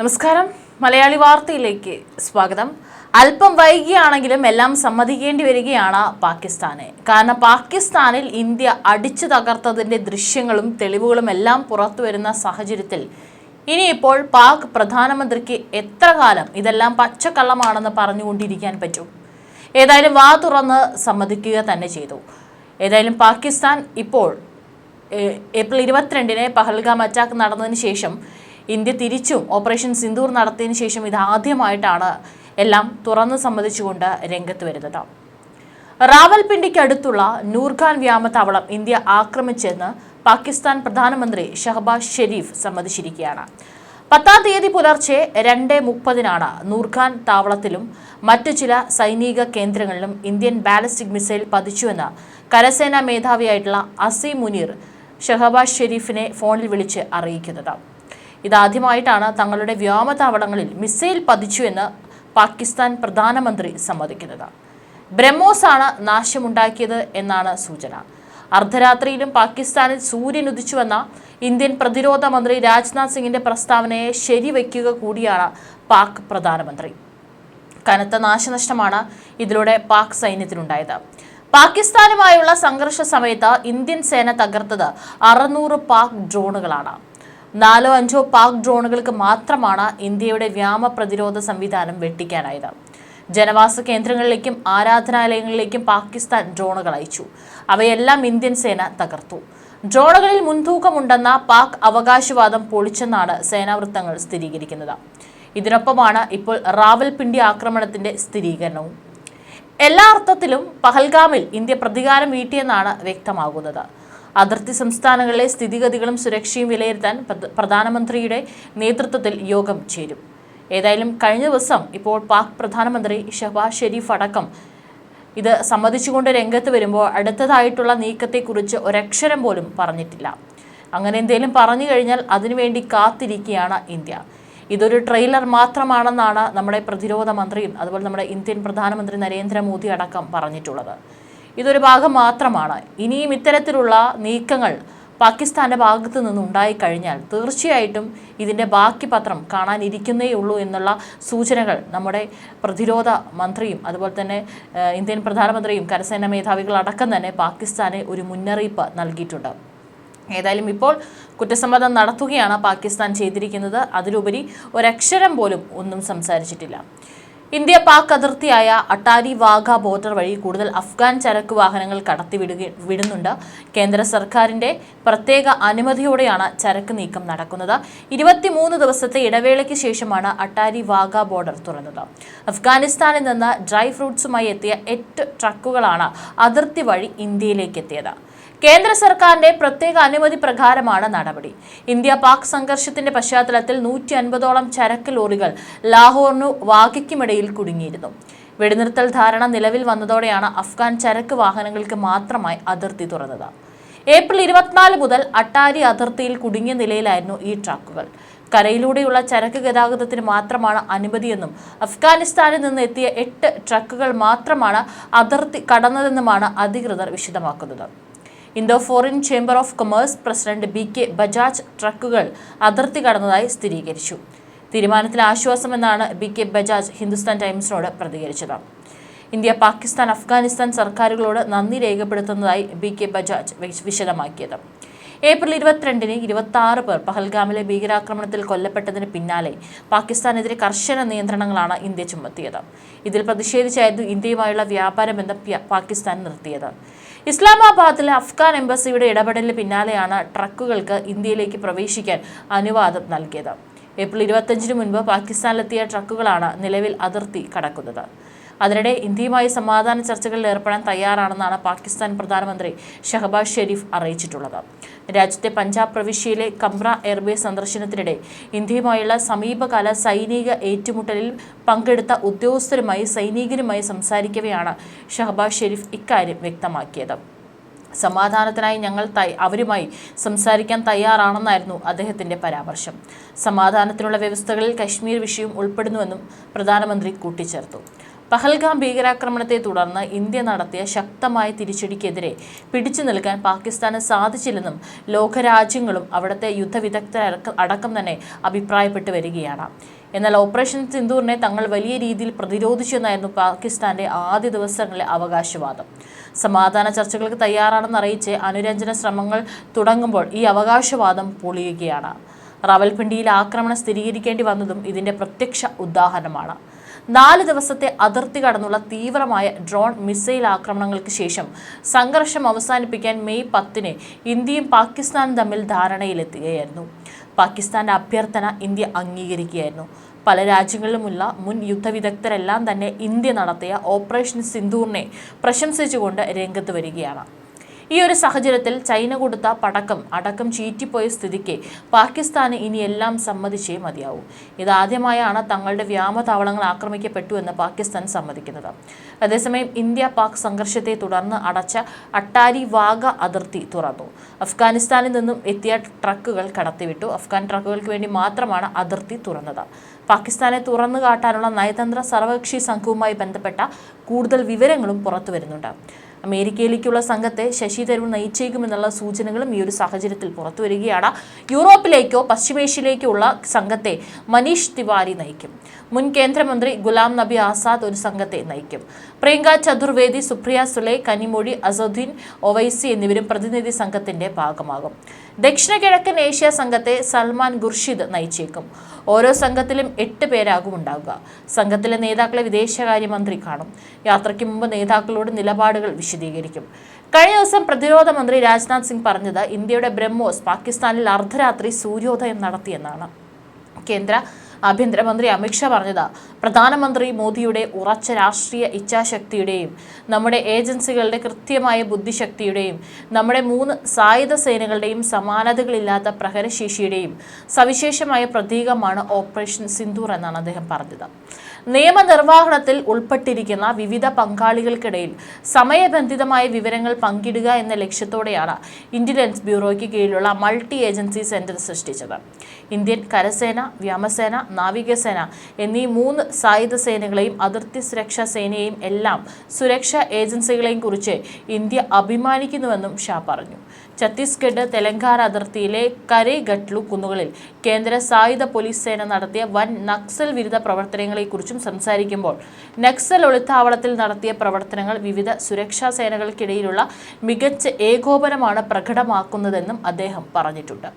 നമസ്കാരം. മലയാളി വാർത്തയിലേക്ക് സ്വാഗതം. അല്പം വൈകിയാണെങ്കിലും എല്ലാം സമ്മതിക്കേണ്ടി വരികയാണ് പാകിസ്ഥാന്. കാരണം പാകിസ്ഥാനിൽ ഇന്ത്യ അടിച്ചു തകർത്തതിന്റെ ദൃശ്യങ്ങളും തെളിവുകളും എല്ലാം പുറത്തു വരുന്ന സാഹചര്യത്തിൽ ഇനിയിപ്പോൾ പാക് പ്രധാനമന്ത്രിക്ക് എത്ര കാലം ഇതെല്ലാം പച്ചക്കള്ളമാണെന്ന് പറഞ്ഞുകൊണ്ടിരിക്കാൻ പറ്റും? ഏതായാലും വാ തുറന്ന് സമ്മതിക്കുക തന്നെ ചെയ്തു. ഏതായാലും പാകിസ്ഥാൻ ഇപ്പോൾ ഏപ്രിൽ ഇരുപത്തിരണ്ടിന് പഹൽഗാം അറ്റാക്ക് നടന്നതിന് ശേഷം ഇന്ത്യ തിരിച്ചും ഓപ്പറേഷൻ സിന്ദൂർ നടത്തിയതിനു ശേഷം ഇതാദ്യമായിട്ടാണ് എല്ലാം തുറന്ന് സമ്മതിച്ചുകൊണ്ട് രംഗത്ത് വരുന്നത്. റാവൽപിണ്ടിക്ക് അടുത്തുള്ള നൂർഖാൻ വ്യാമത്താവളം ഇന്ത്യ ആക്രമിച്ചെന്ന് പാകിസ്ഥാൻ പ്രധാനമന്ത്രി ഷഹബാസ് ഷെരീഫ് സമ്മതിച്ചിരിക്കുകയാണ്. പത്താം തീയതി പുലർച്ചെ രണ്ട് മുപ്പതിനാണ് നൂർഖാൻ താവളത്തിലും മറ്റു ചില സൈനിക കേന്ദ്രങ്ങളിലും ഇന്ത്യൻ ബാലിസ്റ്റിക് മിസൈൽ പതിച്ചുവെന്ന് കരസേനാ മേധാവിയായിട്ടുള്ള അസി മുനീർ ഷഹബാസ് ഷെരീഫിനെ ഫോണിൽ വിളിച്ച് അറിയിക്കുന്നത്. ഇതാദ്യമായിട്ടാണ് തങ്ങളുടെ വ്യോമതാവളങ്ങളിൽ മിസൈൽ പതിച്ചു എന്ന് പാകിസ്ഥാൻ പ്രധാനമന്ത്രി സമ്മതിക്കുന്നത്. ബ്രഹ്മോസ് ആണ് നാശമുണ്ടാക്കിയത് എന്നാണ് സൂചന. അർദ്ധരാത്രിയിലും പാകിസ്ഥാനിൽ സൂര്യൻ ഉദിച്ചുവെന്ന ഇന്ത്യൻ പ്രതിരോധ മന്ത്രി രാജ്നാഥ് സിംഗിന്റെ പ്രസ്താവനയെ ശരിവയ്ക്കുക കൂടിയാണ് പാക് പ്രധാനമന്ത്രി. കനത്ത നാശനഷ്ടമാണ് ഇതിലൂടെ പാക് സൈന്യത്തിനുണ്ടായത്. പാകിസ്ഥാനുമായുള്ള സംഘർഷ സമയത്ത് ഇന്ത്യൻ സേന തകർത്തത് അറുന്നൂറ് പാക് ഡ്രോണുകളാണ്. നാലോ അഞ്ചോ പാക് ഡ്രോണുകൾക്ക് മാത്രമാണ് ഇന്ത്യയുടെ വ്യാമ പ്രതിരോധ സംവിധാനം വെട്ടിക്കാനായത്. ജനവാസ കേന്ദ്രങ്ങളിലേക്കും ആരാധനാലയങ്ങളിലേക്കും പാകിസ്ഥാൻ ഡ്രോണുകൾ അയച്ചു. അവയെല്ലാം ഇന്ത്യൻ സേന തകർത്തു. ഡ്രോണുകളിൽ മുൻതൂക്കമുണ്ടെന്ന പാക് അവകാശവാദം പൊളിച്ചെന്നാണ് സേനാവൃത്തങ്ങൾ സ്ഥിരീകരിക്കുന്നത്. ഇതിനൊപ്പമാണ് ഇപ്പോൾ റാവൽപിണ്ടി ആക്രമണത്തിന്റെ സ്ഥിരീകരണവും. എല്ലാ അർത്ഥത്തിലും പഹൽഗാമിൽ ഇന്ത്യ പ്രതികാരം വീട്ടിയെന്നാണ് വ്യക്തമാകുന്നത്. അതിർത്തി സംസ്ഥാനങ്ങളിലെ സ്ഥിതിഗതികളും സുരക്ഷയും വിലയിരുത്താൻ പ്രധാനമന്ത്രിയുടെ നേതൃത്വത്തിൽ യോഗം ചേരും. ഏതായാലും കഴിഞ്ഞ ദിവസം ഇപ്പോൾ പാക് പ്രധാനമന്ത്രി ഷഹബാസ് ഷെരീഫ് അടക്കം ഇത് സമ്മതിച്ചുകൊണ്ട് രംഗത്ത് വരുമ്പോൾ അടുത്തതായിട്ടുള്ള നീക്കത്തെക്കുറിച്ച് ഒരക്ഷരം പോലും പറഞ്ഞിട്ടില്ല. അങ്ങനെ എന്തെങ്കിലും പറഞ്ഞു കഴിഞ്ഞാൽ അതിനുവേണ്ടി കാത്തിരിക്കുകയാണ് ഇന്ത്യ. ഇതൊരു ട്രെയിലർ മാത്രമാണെന്നാണ് നമ്മുടെ പ്രതിരോധ മന്ത്രിയും അതുപോലെ നമ്മുടെ ഇന്ത്യൻ പ്രധാനമന്ത്രി നരേന്ദ്രമോദി അടക്കം പറഞ്ഞിട്ടുള്ളത്. ഇതൊരു ഭാഗം മാത്രമാണ്. ഇനിയും ഇത്തരത്തിലുള്ള നീക്കങ്ങൾ പാകിസ്ഥാന്റെ ഭാഗത്തു നിന്നുണ്ടായി കഴിഞ്ഞാൽ തീർച്ചയായിട്ടും ഇതിന്റെ ബാക്കി പത്രം കാണാനിരിക്കുന്നേ ഉള്ളൂ എന്നുള്ള സൂചനകൾ നമ്മുടെ പ്രതിരോധ മന്ത്രിയും അതുപോലെ തന്നെ ഇന്ത്യൻ പ്രധാനമന്ത്രിയും കരസേനാ മേധാവികളടക്കം തന്നെ പാകിസ്ഥാന് ഒരു മുന്നറിയിപ്പ് നൽകിയിട്ടുണ്ട്. ഏതായാലും ഇപ്പോൾ കുറ്റസമ്മതം നടത്തുകയാണ് പാകിസ്ഥാൻ ചെയ്തിരിക്കുന്നത്. അതിലുപരി ഒരക്ഷരം പോലും ഒന്നും സംസാരിച്ചിട്ടില്ല. ഇന്ത്യ പാക് അതിർത്തിയായ അട്ടാരി വാഗ ബോർഡർ വഴി കൂടുതൽ അഫ്ഗാൻ ചരക്ക് വാഹനങ്ങൾ കടത്തിവിടുക വിടുന്നുണ്ട്. കേന്ദ്ര സർക്കാരിന്റെ പ്രത്യേക അനുമതിയോടെയാണ് ചരക്ക് നീക്കം നടക്കുന്നത്. ഇരുപത്തിമൂന്ന് ദിവസത്തെ ഇടവേളയ്ക്ക് ശേഷമാണ് അട്ടാരി വാഗ ബോർഡർ തുറന്നത്. അഫ്ഗാനിസ്ഥാനിൽ നിന്ന് ഡ്രൈ ഫ്രൂട്ട്സുമായി എത്തിയ എട്ട് ട്രക്കുകളാണ് അതിർത്തി വഴി ഇന്ത്യയിലേക്ക് എത്തിയത്. കേന്ദ്ര സർക്കാരിന്റെ പ്രത്യേക അനുമതി പ്രകാരമാണ് നടപടി. ഇന്ത്യ പാക് സംഘർഷത്തിന്റെ പശ്ചാത്തലത്തിൽ നൂറ്റി അൻപതോളം ചരക്ക് ലോറികൾ ലാഹോറിനു വാഗയ്ക്കുമിടയിൽ കുടുങ്ങിയിരുന്നു. വെടിനിർത്തൽ ധാരണ നിലവിൽ വന്നതോടെയാണ് അഫ്ഗാൻ ചരക്ക് വാഹനങ്ങൾക്ക് മാത്രമായി അതിർത്തി തുറന്നത്. ഏപ്രിൽ ഇരുപത്തിനാല് മുതൽ അട്ടാരി അതിർത്തിയിൽ കുടുങ്ങിയ നിലയിലായിരുന്നു ഈ ട്രക്കുകൾ. കരയിലൂടെയുള്ള ചരക്ക് ഗതാഗതത്തിന് മാത്രമാണ് അനുമതിയെന്നും അഫ്ഗാനിസ്ഥാനിൽ നിന്ന് എത്തിയ എട്ട് ട്രക്കുകൾ മാത്രമാണ് അതിർത്തി കടന്നതെന്നുമാണ് അധികൃതർ വിശദമാക്കുന്നത്. Indo foreign chamber of commerce president B K Bajaj ട്രക്കുകൾ അതിർത്തി കടന്നതായി സ്ഥിരീകരിച്ചു. തീരുമാനത്തിൽ ആശ്വാസമെന്നാണ് ബി കെ ബജാജ് ഹിന്ദുസ്ഥാൻ ടൈംസിനോട് പ്രതികരിച്ചത്. ഇന്ത്യ പാകിസ്ഥാൻ അഫ്ഗാനിസ്ഥാൻ സർക്കാരുകളോട് നന്ദി രേഖപ്പെടുത്തുന്നതായി ബി കെ ബജാജ് വിശ- വിശദമാക്കിയത്. ഏപ്രിൽ ഇരുപത്തിരണ്ടിന് ഇരുപത്തി ആറ് പേർ പഹൽഗാമിലെ ഭീകരാക്രമണത്തിൽ കൊല്ലപ്പെട്ടതിന് പിന്നാലെ പാകിസ്ഥാനെതിരെ കർശന നിയന്ത്രണങ്ങളാണ് ഇന്ത്യ ചുമത്തിയത്. ഇതിൽ പ്രതിഷേധിച്ചായിരുന്നു ഇന്ത്യയുമായുള്ള വ്യാപാര ബന്ധം പാകിസ്ഥാൻ നിർത്തിയത്. ഇസ്ലാമാബാദിലെ അഫ്ഗാൻ എംബസിയുടെ ഇടപെടലിന് പിന്നാലെയാണ് ട്രക്കുകൾക്ക് ഇന്ത്യയിലേക്ക് പ്രവേശിക്കാൻ അനുവാദം നൽകിയത്. ഏപ്രിൽ ഇരുപത്തഞ്ചിന് മുൻപ് പാകിസ്ഥാനിലെത്തിയ ട്രക്കുകളാണ് നിലവിൽ അതിർത്തി കടക്കുന്നത്. അതിനിടെ ഇന്ത്യയുമായി സമാധാന ചർച്ചകളിൽ ഏർപ്പെടാൻ തയ്യാറാണെന്നാണ് പാകിസ്ഥാൻ പ്രധാനമന്ത്രി ഷഹബാസ് ഷെരീഫ് അറിയിച്ചിട്ടുള്ളത്. രാജ്യത്തെ പഞ്ചാബ് പ്രവിശ്യയിലെ കംബ്ര എയർബേസ് സന്ദർശനത്തിനിടെ ഇന്ത്യയുമായുള്ള സമീപകാല സൈനിക ഏറ്റുമുട്ടലിൽ പങ്കെടുത്ത ഉദ്യോഗസ്ഥരുമായി സൈനികരുമായി സംസാരിക്കവെയാണ് ഷഹബാസ് ഷെരീഫ് ഇക്കാര്യം വ്യക്തമാക്കിയത്. സമാധാനത്തിനായി ഞങ്ങൾ അവരുമായി സംസാരിക്കാൻ തയ്യാറാണെന്നായിരുന്നു അദ്ദേഹത്തിന്റെ പരാമർശം. സമാധാനത്തിനുള്ള വ്യവസ്ഥകളിൽ കശ്മീർ വിഷയം ഉൾപ്പെടുന്നുവെന്നും പ്രധാനമന്ത്രി കൂട്ടിച്ചേർത്തു. പഹൽഗാം ഭീകരാക്രമണത്തെ തുടർന്ന് ഇന്ത്യ നടത്തിയ ശക്തമായ തിരിച്ചടിക്കെതിരെ പിടിച്ചു നിൽക്കാൻ പാകിസ്ഥാന് സാധിച്ചില്ലെന്നും ലോകരാജ്യങ്ങളും അവിടുത്തെ യുദ്ധവിദഗ്ധർ അടക്കം തന്നെ അഭിപ്രായപ്പെട്ടു വരികയാണ്. എന്നാൽ ഓപ്പറേഷൻ സിന്ദൂറിനെ തങ്ങൾ വലിയ രീതിയിൽ പ്രതിരോധിച്ചെന്നായിരുന്നു പാകിസ്ഥാന്റെ ആദ്യ ദിവസങ്ങളിലെ അവകാശവാദം. സമാധാന ചർച്ചകൾക്ക് തയ്യാറാണെന്ന് അറിയിച്ച് അനുരഞ്ജന ശ്രമങ്ങൾ തുടങ്ങുമ്പോൾ ഈ അവകാശവാദം പൊളിയുകയാണ്. റാവൽപിണ്ടിയിൽ ആക്രമണം സ്ഥിരീകരിക്കേണ്ടി വന്നതും ഇതിന്റെ പ്രത്യക്ഷ ഉദാഹരണമാണ്. നാല് ദിവസത്തെ അതിർത്തി കടന്നുള്ള തീവ്രമായ ഡ്രോൺ മിസൈൽ ആക്രമണങ്ങൾക്ക് ശേഷം സംഘർഷം അവസാനിപ്പിക്കാൻ മെയ് പത്തിന് ഇന്ത്യയും പാകിസ്ഥാനും തമ്മിൽ ധാരണയിലെത്തുകയായിരുന്നു. പാകിസ്ഥാന്റെ അഭ്യർത്ഥന ഇന്ത്യ അംഗീകരിക്കുകയായിരുന്നു. പല രാജ്യങ്ങളിലുമുള്ള മുൻ യുദ്ധവിദഗ്ധരെല്ലാം തന്നെ ഇന്ത്യ നടത്തിയ ഓപ്പറേഷൻ സിന്ദൂറിനെ പ്രശംസിച്ചുകൊണ്ട് രംഗത്ത് വരികയാണ്. ഈ ഒരു സാഹചര്യത്തിൽ ചൈന കൊടുത്ത പടക്കം അടക്കം ചീറ്റിപ്പോയ സ്ഥിതിക്ക് പാകിസ്ഥാന് ഇനി എല്ലാം സമ്മതിച്ചേ മതിയാവൂ. ഇതാദ്യമായാണ് തങ്ങളുടെ വ്യാമതാവളങ്ങൾ ആക്രമിക്കപ്പെട്ടു എന്ന് പാകിസ്ഥാൻ സമ്മതിക്കുന്നത്. അതേസമയം ഇന്ത്യ പാക് സംഘർഷത്തെ തുടർന്ന് അടച്ച അട്ടാരി വാഗ അതിർത്തി തുറന്നു. അഫ്ഗാനിസ്ഥാനിൽ നിന്നും എത്തിയ ട്രക്കുകൾ കടത്തിവിട്ടു. അഫ്ഗാൻ ട്രക്കുകൾക്ക് വേണ്ടി മാത്രമാണ് അതിർത്തി തുറന്നത്. പാകിസ്ഥാനെ തുറന്നു കാട്ടാനുള്ള നയതന്ത്ര സർവകക്ഷി സംഘവുമായി ബന്ധപ്പെട്ട കൂടുതൽ വിവരങ്ങളും പുറത്തു വരുന്നുണ്ട് അമേരിക്കയിലേക്കുള്ള സംഘത്തെ ശശി തരൂർ നയിച്ചേക്കുമെന്നുള്ള സൂചനകളും ഈ ഒരു സാഹചര്യത്തിൽ പുറത്തു വരികയാണ് യൂറോപ്പിലേക്കോ പശ്ചിമേഷ്യയിലേക്കോ ഉള്ള സംഘത്തെ മനീഷ് തിവാരി നയിക്കും. മുൻ കേന്ദ്രമന്ത്രി ഗുലാം നബി ആസാദ് ഒരു സംഘത്തെ നയിക്കും. പ്രിയങ്ക ചതുർവേദി സുപ്രിയ സുലെ കനിമൊഴി അസദുദ്ദീൻ ഒവൈസി എന്നിവരും പ്രതിനിധി സംഘത്തിന്റെ ഭാഗമാകും. ദക്ഷിണ കിഴക്കൻ ഏഷ്യ സംഘത്തെ സൽമാൻ ഖുർഷിദ് നയിച്ചേക്കും. ഓരോ സംഘത്തിലും എട്ട് പേരാകും ഉണ്ടാകുക സംഘത്തിലെ നേതാക്കളെ വിദേശകാര്യമന്ത്രി കാണും. യാത്രയ്ക്ക് മുമ്പ് നേതാക്കളോട് നിലപാടുകൾ വിശദീകരിക്കും. കഴിഞ്ഞ ദിവസം പ്രതിരോധ മന്ത്രി രാജ്നാഥ് സിംഗ് പറഞ്ഞത് ഇന്ത്യയുടെ ബ്രഹ്മോസ് പാകിസ്ഥാനിൽ അർദ്ധരാത്രി സൂര്യോദയം നടത്തിയെന്നാണ്. കേന്ദ്ര ആഭ്യന്തരമന്ത്രി അമിത്ഷാ പറഞ്ഞത്. പ്രധാനമന്ത്രി മോദിയുടെ ഉറച്ച രാഷ്ട്രീയ ഇച്ഛാശക്തിയുടെയും നമ്മുടെ ഏജൻസികളുടെ കൃത്യമായ ബുദ്ധിശക്തിയുടെയും നമ്മുടെ മൂന്ന് സായുധ സേനകളുടെയും സമാനതകളില്ലാത്ത പ്രഹരശേഷിയുടെയും സവിശേഷമായ പ്രതീകമാണ് ഓപ്പറേഷൻ സിന്ദൂർ എന്നാണ് അദ്ദേഹം പറഞ്ഞത്. നിയമനിർവഹണത്തിൽ ഉൾപ്പെട്ടിരിക്കുന്ന വിവിധ പങ്കാളികൾക്കിടയിൽ സമയബന്ധിതമായ വിവരങ്ങൾ പങ്കിടുക എന്ന ലക്ഷ്യത്തോടെയാണ് ഇന്റലിജൻസ് ബ്യൂറോയ്ക്ക് കീഴിലുള്ള മൾട്ടി ഏജൻസി സെന്റർ സൃഷ്ടിച്ചത്. ഇന്ത്യൻ കരസേന വ്യോമസേന നാവികസേന എന്നീ മൂന്ന് സായുധ സേനകളെയും അതിർത്തി സുരക്ഷാ സേനയെയും എല്ലാം സുരക്ഷാ ഏജൻസികളെയും കുറിച്ച് ഇന്ത്യ അഭിമാനിക്കുന്നുവെന്നും ഷാ പറഞ്ഞു. ഛത്തീസ്ഗഡ് തെലങ്കാന അതിർത്തിയിലെ കരേഗട്ട്ലു കുന്നുകളിൽ കേന്ദ്ര സായുധ പോലീസ് സേന നടത്തിയ വൻ നക്സൽ വിരുദ്ധ പ്രവർത്തനങ്ങളെക്കുറിച്ചും സംസാരിക്കുമ്പോൾ നക്സൽ ഒളിത്താവളത്തിൽ നടത്തിയ പ്രവർത്തനങ്ങൾ വിവിധ സുരക്ഷാ സേനകൾക്കിടയിലുള്ള മികച്ച ഏകോപനമാണ് പ്രകടമാക്കുന്നതെന്നും അദ്ദേഹം പറഞ്ഞിട്ടുണ്ട്.